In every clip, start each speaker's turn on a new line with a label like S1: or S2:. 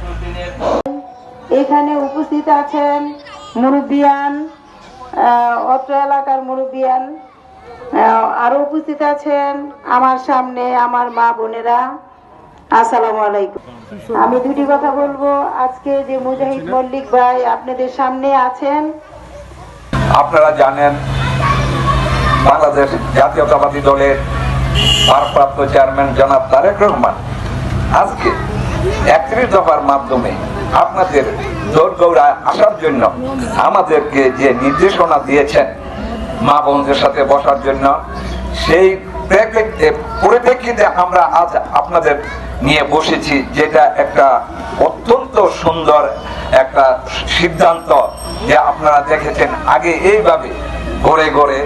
S1: প্রতিদিনের
S2: এখানে উপস্থিত আছেন মুরব্বিয়ান আহ, অত্র এলাকার মুরব্বিয়ান। আহ, আরও উপস্থিত আছেন আমার সামনে আমার মা বোনেরা। আসসালামু আলাইকুম। আমি দুটি কথা বলব। আজকে যে মুজাহিদ মল্লিক ভাই আপনাদের সামনে আছেন,
S3: আপনারা জানেন বাংলাদেশ জাতীয়তাবাদী দলের ভারপ্রাপ্ত চেয়ারম্যান জনাব তারেক রহমান আজকে একত্রিশ দফার মাধ্যমে আপনাদের দৌড়গৌড়া আসার জন্য আমাদেরকে যে নির্দেশনা দিয়েছেন মা বোনদের সাথে বসার জন্য, সেই পরিপ্রেক্ষিতে আমরা আজ আপনাদের নিয়ে বসেছি, যেটা একটা অত্যন্ত সুন্দর একটা সিদ্ধান্ত যে আপনারা দেখেছেন আগে এইভাবে গড়ে গড়ে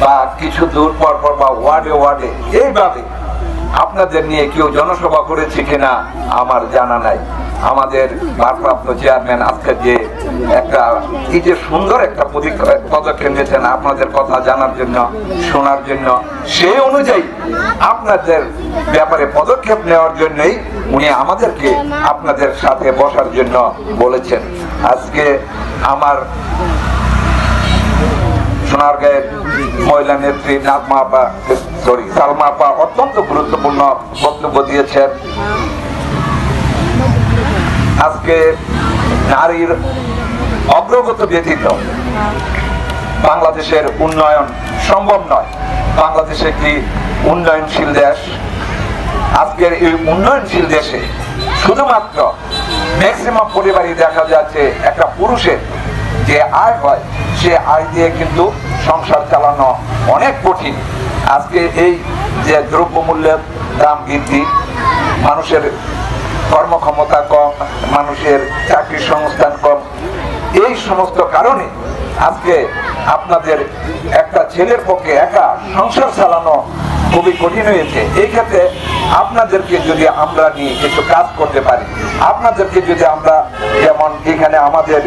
S3: বা কিছু দূর পর পর বা ওয়ার্ডে ওয়ার্ডে এইভাবে আপনাদের নিয়ে কেউ জনসভা করেছে কিনা আমার জানা নাই। আমাদের ভারপ্রাপ্ত চেয়ারম্যান আজকে যে একটা কি যে সুন্দর একটা পদক্ষেপ নিয়েছেন আপনাদের কথা জানার জন্য, শোনার জন্য সেই অনুযায়ী আপনাদের ব্যাপারে পদক্ষেপ নেওয়ার জন্যই উনি আমাদেরকে আপনাদের সাথে বসার জন্য বলেছেন। আজকে আমার সোনারগাঁয়ের মহিলা নেত্রী নাজমা আপা সরি সালমা আপা অত্যন্ত গুরুত্বপূর্ণ বক্তব্য দিয়েছেন। আজকে নারীর অগ্রগত ব্যতীত বাংলাদেশের উন্নয়ন সম্ভব নয়। বাংলাদেশ একটি উন্নয়নশীল দেশ? আজকের এই উন্নয়নশীল দেশে শুধুমাত্র ম্যাক্সিমাম পরিবারই দেখা যাচ্ছে একটা পুরুষের যে আয় হয়, সে আয় দিয়ে কিন্তু সংসার চালানো অনেক কঠিন। আজকে এই যে দ্রব্যমূল্যের দাম বৃদ্ধি, মানুষের কর্মক্ষমতা কম, মানুষের চাকরির সংস্থান কম, এই সমস্ত কারণে আজকে আপনাদের একটা ছেলের পক্ষে একা সংসার চালানো খুবই কঠিন হয়েছে। এই ক্ষেত্রে আপনাদেরকে যদি আমরা নিয়ে কিছু কাজ করতে পারি, আপনাদেরকে যদি আমরা এখানে আমাদের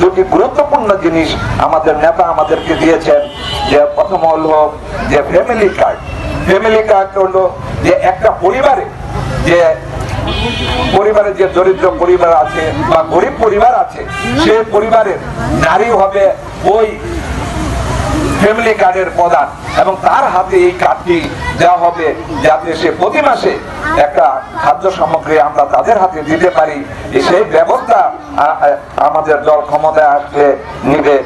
S3: দুটি গুরুত্বপূর্ণ জিনিস আমাদের নেতা আমাদেরকে দিয়েছেন, যে প্রথম হলো যে ফ্যামিলি কার্ড ফ্যামিলি কার্ড হলো যে একটা পরিবারে, যে পরিবারে যে দরিদ্র পরিবার আছে বা গরিব পরিবার আছে, সে পরিবারের নারী হবে ওই ফ্যামিলি কার্ডের প্রদান এবং তার হাতে এই কার্ডটি দেওয়া হবে যাতে সে প্রতি মাসে একটা খাদ্য সামগ্রী আমরা তাদের হাতে দিতে পারি। সেই ব্যবস্থা আমাদের দল ক্ষমতায় আসলে নিবে।